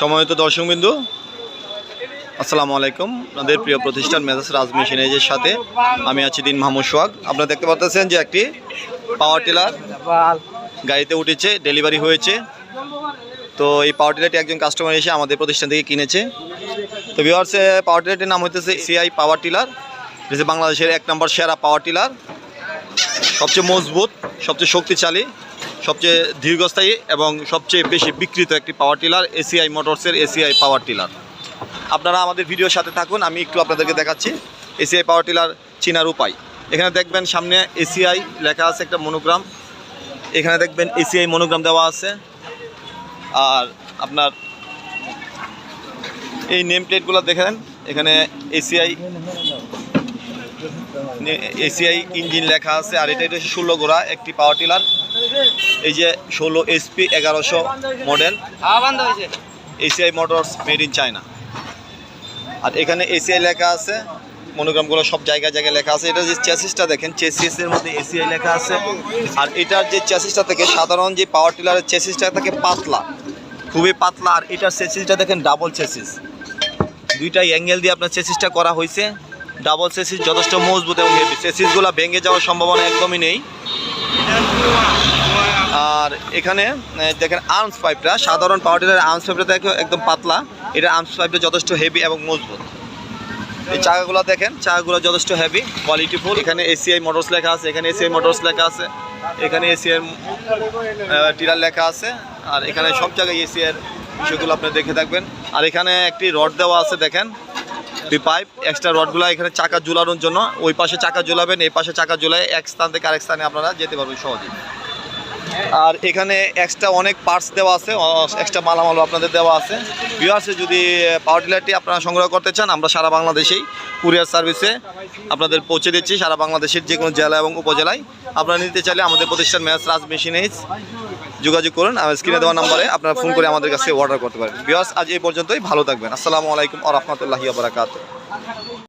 সময়ত দর্শকবিন্দু, আসসালামু আলাইকুম। আপনাদের প্রিয় প্রতিষ্ঠান মেজাজ রাজ মেশিনাইজের সাথে আমি আছি দিন মাহমুদ সোহাগ। আপনারা দেখতে পাচ্ছেন যে একটি পাওয়ার টিলার গাড়িতে উঠেছে ডেলিভারি হয়েছে। তো এই পাওয়ার টিলারটি একজন কাস্টমার এসে আমাদের প্রতিষ্ঠান থেকে কিনেছে। তো ভিওয়ার্স পাওয়ার টিলারটির নাম হইতেছে সিআই পাওয়ার টিলার এটা বাংলাদেশের এক নম্বর সেরা পাওয়ার টিলার সবচেয়ে মজবুত, সবচেয়ে শক্তিশালী, সবচেয়ে দীর্ঘস্থায়ী এবং সবচেয়ে বেশি বিকৃত একটি পাওয়ার টিলার এসিআই মোটরসের এসিআই পাওয়ার টিলার আপনারা আমাদের ভিডিওর সাথে থাকুন, আমি একটু আপনাদেরকে দেখাচ্ছি এসিআই পাওয়ার টিলার চিনার উপায়। এখানে দেখবেন সামনে এসিআই লেখা আছে একটা মনোগ্রাম এখানে দেখবেন এসিআই মনোগ্রাম দেওয়া আছে। আর আপনার এই নেম প্লেটগুলো দেখেন এখানে এসিআই এসিআই ইঞ্জিন লেখা আছে, আর এটা হচ্ছে ষোলো গোড়া, একটি পাওয়ার টিলার। এই যে ষোলো এসপি এগারোশো model ACI motors made in China. আর এখানে এসিআই লেখা আছে, মনোগ্রামগুলো সব জায়গায় জায়গায় লেখা আছে। এটা যে চ্যাসিসটা দেখেন চেসিসের মধ্যে এসিআই লেখা আছে। আর এটার যে চ্যাসিসটা থেকে, সাধারণ যে পাওয়ার টিলারের চেসিসটা থাকে, পাতলা। খুবই পাতলা, আর এটার চেসিসটা দেখেন ডাবল চেসিস। দুইটা অ্যাঙ্গেল দিয়ে আপনার চেসিসটা করা হয়েছে। ডাবল চেসিস যথেষ্ট মজবুত এবং হেভি চেসিসগুলো ভেঙে যাওয়ার সম্ভাবনা একদমই নেই। আর এখানে দেখেন আর্মস পাইপটা সাধারণ পাওয়ার আর্মস পাইপটা দেখো একদম পাতলা। এটা আর্মস পাইপটা যথেষ্ট হেভি এবং মজবুত। এই চাকাগুলো দেখেন, চাকাগুলো যথেষ্ট হেভি কোয়ালিটিফুল এখানে এসিআই মোটরস লেখা আছে, এখানে এসিআই মোটরস লেখা আছে, এখানে এসিআই টিলার লেখা আছে। আর এখানে সব জায়গায় এসিআর সেগুলো আপনি দেখে থাকবেন। আর এখানে একটি রড দেওয়া আছে, দেখেন। দুই পাইপ এক্সট্রা রডগুলো এখানে চাকা ঝুলানোর জন্য। ওই পাশে চাকা ঝুলাবেন, এই পাশে চাকা ঝুলায় এক স্থান থেকে আরেক স্থানে আপনারা যেতে পারবেন সহজেই। আর এখানে এক্সট্রা অনেক পার্টস দেওয়া আছে এক্সট্রা মালামালও আপনাদের দেওয়া আছে। ভিউয়ার্সে যদি পাওয়ার টিলারটি আপনারা সংগ্রহ করতে চান, আমরা সারা বাংলাদেশেই কুরিয়ার সার্ভিসে আপনাদের পৌঁছে দিচ্ছি, সারা বাংলাদেশের যে কোনো জেলা এবং উপজেলায়। আপনারা নিতে চাইলে আমাদের প্রতিষ্ঠান ম্যাচ রাজ মেশিনেজ যোগাযোগ করুন আর স্ক্রিনে দেওয়া নাম্বারে আপনারা ফোন করে আমাদের কাছে অর্ডার করতে পারেন। ভিউয়ার্স আজ এই পর্যন্তই ভালো থাকবেন। আসসালামু আলাইকুম আ রহমতুল্লাহি বারাকাত